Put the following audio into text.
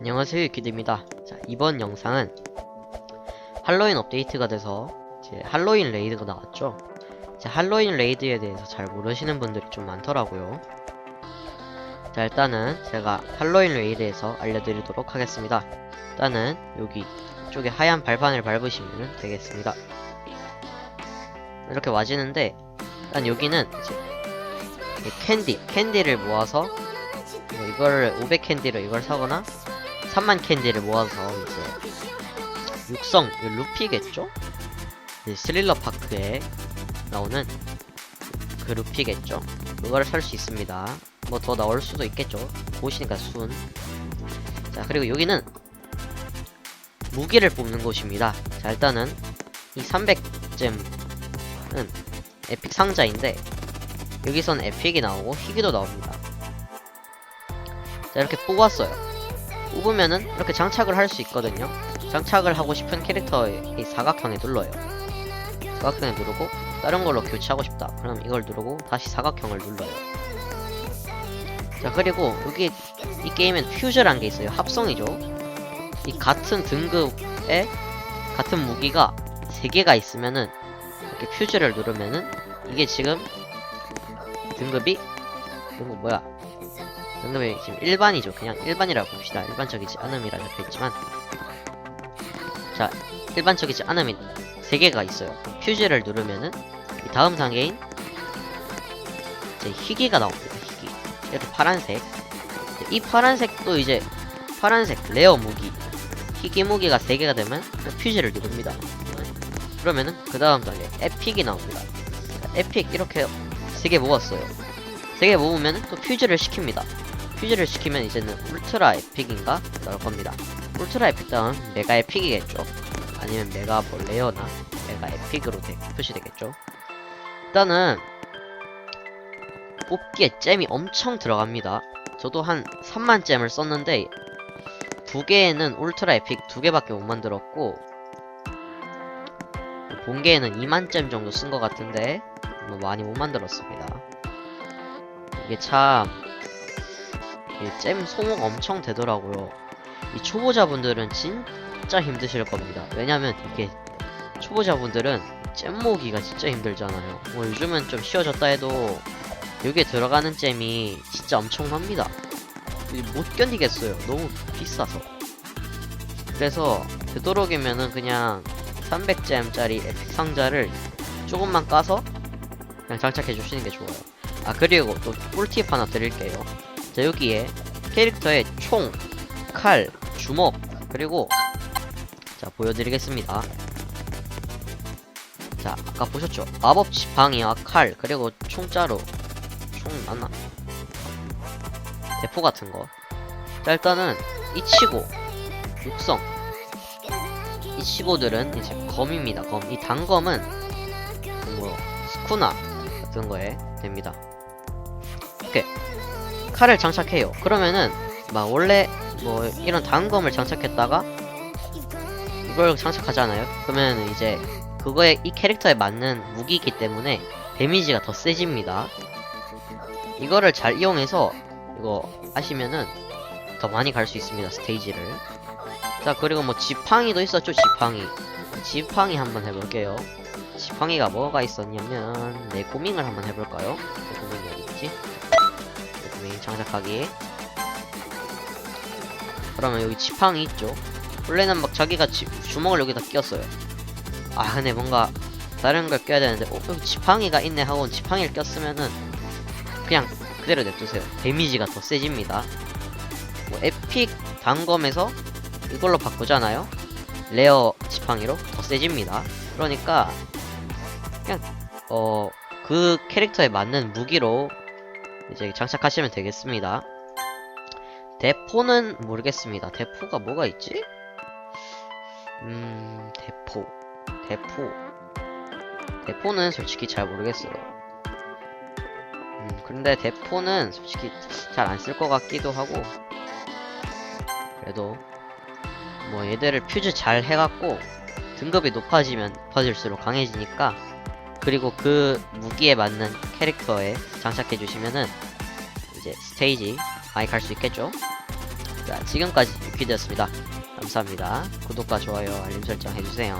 안녕하세요 유키드입니다. 자 이번 영상은 할로윈 업데이트가 돼서 이제 할로윈 레이드가 나왔죠. 이제 할로윈 레이드에 대해서 잘 모르시는 분들이 좀 많더라고요. 자 일단은 제가 할로윈 레이드에서 알려드리도록 하겠습니다. 일단은 여기 쪽에 하얀 발판을 밟으시면 되겠습니다. 이렇게 와지는데 일단 여기는 이제 이 캔디 캔디를 모아서 뭐 이거를 500 캔디로 이걸 사거나 3만 캔디를 모아서 이제 육성 루피겠죠? 이제 스릴러 파크에 나오는 그 루피겠죠? 그거를 살 수 있습니다. 뭐 더 나올 수도 있겠죠? 보시니까 순. 자 그리고 여기는 무기를 뽑는 곳입니다. 자 일단은 이 300잼은 에픽 상자인데 여기선 에픽이 나오고 희귀도 나옵니다. 자 이렇게 뽑았어요. 뽑으면은 이렇게 장착을 할 수 있거든요. 장착을 하고 싶은 캐릭터의 이 사각형에 눌러요. 사각형에 누르고 다른 걸로 교체하고 싶다. 그럼 이걸 누르고 다시 사각형을 눌러요. 자 그리고 여기 이 게임엔 퓨즈란 게 있어요. 합성이죠. 이 같은 등급에 같은 무기가 3개가 있으면은 이렇게 퓨즈를 누르면은 이게 지금 등급이 이거 뭐야 등급이 지금 일반이죠. 그냥 일반이라고 봅시다. 일반적이지 않음이라 적혀있지만 자 일반적이지 않음이 3개가 있어요. 퓨즈를 누르면은 이 다음 단계인 이제 희귀가 나옵니다. 희귀 이렇게 파란색 이 파란색도 이제 파란색 레어 무기 희귀 무기가 3개가 되면 퓨즈를 누릅니다. 그러면은 그 다음 단계 에픽이 나옵니다. 자, 에픽 이렇게 3개 모았어요. 3개 모으면 또 퓨즈를 시킵니다. 퓨즈를 시키면 이제는 울트라 에픽인가 나올 겁니다. 울트라 에픽 다음 메가 에픽이겠죠. 아니면 메가 뭐 레어나 메가 에픽으로 되, 표시되겠죠. 일단은 뽑기에 잼이 엄청 들어갑니다. 저도 한 3만 잼을 썼는데 두 개에는 울트라 에픽 두 개밖에 못 만들었고 본계에는 2만 잼 정도 쓴 것 같은데 뭐 많이 못 만들었습니다. 이게 참 이게 잼 소모가 엄청 되더라고요. 이 초보자분들은 진짜 힘드실 겁니다. 왜냐면 이게 초보자분들은 잼 모으기가 진짜 힘들잖아요. 뭐 요즘은 좀 쉬워졌다 해도 여기에 들어가는 잼이 진짜 엄청납니다. 이못 견디겠어요. 너무 비싸서. 그래서 되도록이면은 그냥 300잼짜리 에픽 상자를 조금만 까서 그냥 장착해 주시는 게 좋아요. 아 그리고 또 꿀팁 하나 드릴게요. 자 여기에 캐릭터의 총, 칼, 주먹 그리고 자 보여드리겠습니다. 자 아까 보셨죠? 마법 지팡이와 칼 그리고 총자루 총 맞나? 대포 같은 거. 자 일단은 이치고 육성 이치고들은 이제 검입니다. 검. 이 단검은 뭐 스쿠나 같은 거에 됩니다. 이렇게 칼을 장착해요. 그러면은 막 원래 뭐 이런 단검을 장착했다가 이걸 장착하잖아요. 그러면 이제 그거에 이 캐릭터에 맞는 무기이기 때문에 데미지가 더 세집니다. 이거를 잘 이용해서 이거 하시면은 더 많이 갈 수 있습니다. 스테이지를. 자 그리고 뭐 지팡이도 있었죠. 지팡이. 지팡이 한번 해볼게요. 지팡이가 뭐가 있었냐면 네고밍을 한번 해볼까요? 네고밍이 어디 있지? 장착하기. 그러면 여기 지팡이 있죠. 원래는 막 자기가 지, 주먹을 여기다 끼웠어요. 아 근데 뭔가 다른 걸 껴야 되는데 어 여기 지팡이가 있네 하고 지팡이를 꼈으면은 그냥 그대로 냅두세요. 데미지가 더 세집니다. 뭐 에픽 단검에서 이걸로 바꾸잖아요. 레어 지팡이로 더 세집니다. 그러니까 그냥 어 그 캐릭터에 맞는 무기로 이제 장착하시면 되겠습니다. 대포는 모르겠습니다. 대포가 뭐가 있지? 음 대포 대포 대포는 솔직히 잘 모르겠어요. 음, 근데 대포는 솔직히 잘 안 쓸 것 같기도 하고 그래도 뭐 얘들을 퓨즈 잘 해갖고 등급이 높아지면 높아질수록 강해지니까 그리고 그 무기에 맞는 캐릭터에 장착해 주시면은 이제 스테이지 많이 갈 수 있겠죠 자, 지금까지 유퀴드였습니다. 감사합니다. 구독과 좋아요, 알림 설정 해주세요.